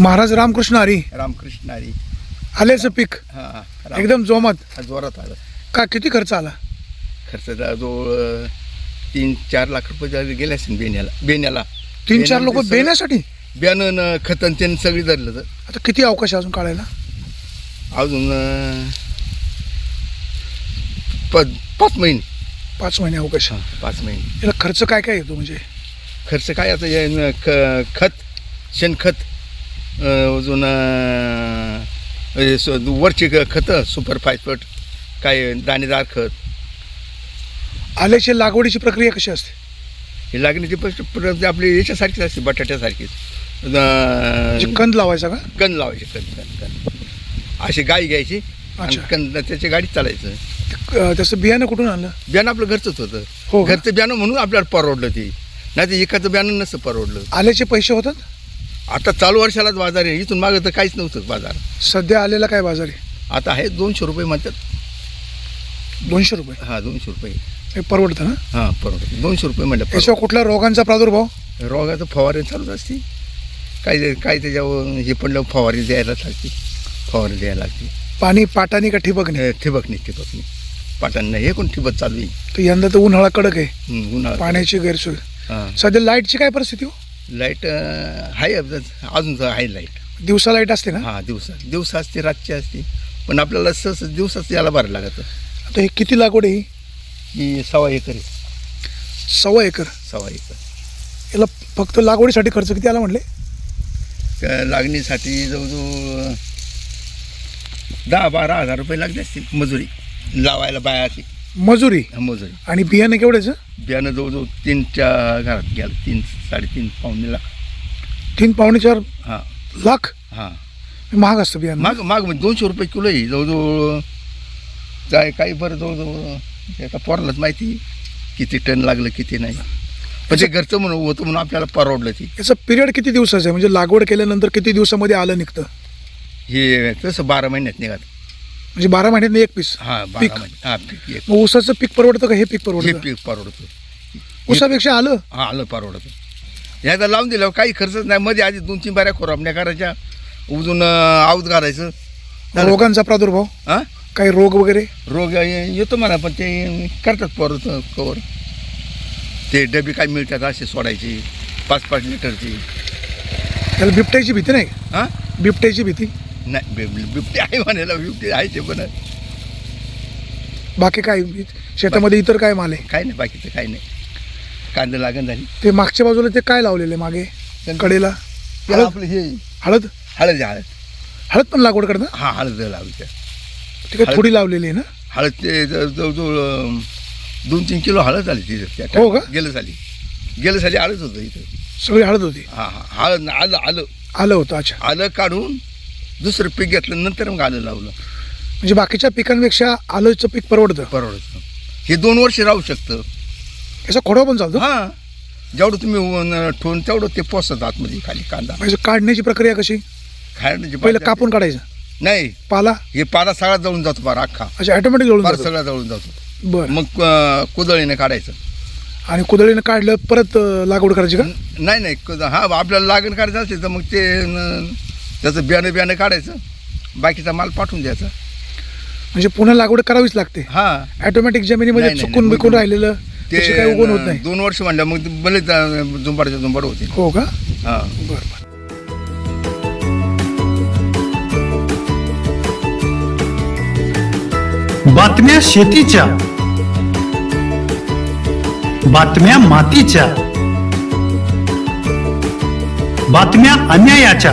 महाराज रामकृष्ण हरी. रामकृष्ण हरी. आल्याचं पीक? हा राम- एकदम जोमात? हा, जोरात आलं. का किती खर्च आला? खर्च जवळ तीन चार लाख रुपये झाले गेले असेल बेण्याला बेण्याला. तीन चार लोक सगळं- बेण्यासाठी? बियाणं न खतन त्यानं सगळी धरलं तर. आता किती अवकाश आहे अजून काढायला? अजून अं, पाच पाच महिने. पाच महिने अवकाश. पाच महिने. याला खर्च काय काय येतो म्हणजे? खर्च काय आता हे न- ख खत शेणखत. अजून वरची खतं सुपर फायफट काय दाणेदार खत. आल्याची लागवडीची प्रक्रिया कशी असते? हे लागण्याची परत आपली याच्यासारखीच असते बटाट्यासारखीच. म्हणजे कंद लावायचा का? कण लावायचे कण कण कण अशी गाई घ्यायची. कण त्याच्या गाडीत चालायचं. त्याचं बियाणं कुठून आणलं? बियाणं आपलं घरचंच होतं. हो? घरचं बियाणं म्हणून आपल्याला परवडलं ते. नाही तर एकाचं बियाणं नसतं परवडलं. आल्याचे पैसे होतात? आता चालू वर्षालाच बाजार आहे. इथून मागं तर काहीच नव्हतं बाजार. सध्या आलेला काय बाजार आहे? आता आहे दोनशे रुपये म्हणतात. दोनशे रुपये? हां दोनशे रुपये. हे परवडतं ना? हां परवडतं. दोनशे रुपये म्हणलं याच्यावर कुठल्या रोगांचा प्रादुर्भाव. रोगाचं फवारणी चालूच असते. काही काही त्याच्यावर हे पडलं फवारणी द्यायला लागते. फवारणी द्यायला लागते. पाणी पाटानी का ठिबकने हे ठिबकणी ठिबकणी पाटांना हे कोण ठिबक चालू आहे? तर यंदा तर उन्हाळा कडक आहे. हं, उन्हाळा पाण्याची गैरसोय. हां. सध्या लाईटची काय परिस्थिती हो? लाइट आहे अजून आहे लाइट. दिवसा लाइट असते ना? हां दिवसा. दिवसा असते रातची असते. पण आपल्याला सहज दिवसाच यायला बरं लागतं. आता हे किती लागवड आहे ही? सव्वा एकर आहे. सव्वा एकर? सव्वा एकर. याला फक्त लागवडीसाठी खर्च किती आला म्हणले? त्या लागणीसाठी जवळजवळ दहा बारा हजार रुपये लागले असतील मजुरी. लावायला बायाची मजुरी? मजुरी. आणि बियाणं केवढ्याचं? बियाणं जवळजवळ तीनच्या घरात गेलं तीन साडेतीन पावणे लाख. तीन पावणे चार हां. लाख? हां. महाग असतं बियाणं. माग माग म्हणजे दोनशे रुपये किलो आहे. जवळजवळ काय काही बरं जवळजवळ आता पोरालाच माहिती किती टन लागलं किती नाही. ते घरचं म्हणून होतं म्हणून आपल्याला परवडलं ती. याचं पिरियड किती दिवसाचं आहे? म्हणजे लागवड केल्यानंतर किती दिवसामध्ये आलं निघतं? हे तसं बारा महिन्यात निघाल. म्हणजे बारा महिन्यात एक पीस हां पीक. हां एक. मग ऊसाचं पीक परवडतं का? हे पीक हे परवडतं? पीक परवडतं. ऊसापेक्षा आलं? हां आलं परवडतं. एकदा लावून दिलं काही खर्चच नाही. मध्ये आधी दोन तीन बाऱ्या खोरापण्या करायच्या उजून आऊत घालायचं. झालं. रोगांचा प्रादुर्भाव? हां? काही रोग वगैरे? रोग ये- येतो म्हणा पण ते करतात परत कवर. ते डबे काय मिळतात असे सोडायचे पाच पाच लिटरची. त्याला बिबट्याची भीती नाही? हां? बिबट्याची भीती? नाही बिब- बिबटी आहे म्हणायला बिबटी आहे ते पण. बाकी काय? शेतामध्ये इतर काय माल आहे? काय नाही बाकीचं काय नाही. कांदा लागण झाली. ते मागच्या बाजूला ते काय लावलेलं मागे? कडेला? ते हळद? आपलं हे हळद? हळद हळद. हळद पण लागवड करता हां हळद लावली त्या ती काय हळद. थोडी लावलेली आहे ना? हळद ते जवळ- जवळजवळ अं, दोन तीन किलो हळद आली तिथे त्या हो का? गेलं साली गेलं साली हळद होतं इथं. सगळी हळद होती. हां हां हळद आलं आलं. आलं होतं अच्छा. आलं काढून दुसरं पीक घेतलं नंतर मग आलं लावलं. म्हणजे बाकीच्या पिकांपेक्षा आलंचं पीक परवडतं. परवडतं. हे दोन वर्ष राहू शकतं. याचा खोडा पण चालतो? हां. जेवढं तुम्ही ठेवून तेवढं ते पोचत आतमध्ये खाली कांदा. म्हणजे काढण्याची प्रक्रिया कशी? खाण्याची पहिलं कापून काढायचं. नाही. पाला? हे पाला सगळा जळून जातो फार अख्खा. अच्छा ऑटोमॅटिक जळून सगळा जळून जातो. बरं. मग अं, कुदळीने काढायचं. आणि कुदळीनं काढलं परत अं, लागवड करायची का? नाही नाही. कुद- हा आपल्याला लागण करायचं असेल तर मग ते न- त्याचं बियाणं बियाणं काढायचं बाकीचा माल पाठवून द्यायचा. म्हणजे पुन्हा लागवड करावीच लागते. हा. ऑटोमॅटिक जमिनीमध्ये नाही, नाही, चुकून नाही. बिकून राहिलेलं त्याची काही उगवण होत नाही. दोन वर्ष म्हणलं मग भले झुंबाडच्या झुंबाड होते हो का? हा. बरं बरं. बातम्या शेतीच्या बातम्या मातीच्या बातम्या अन्यायाच्या.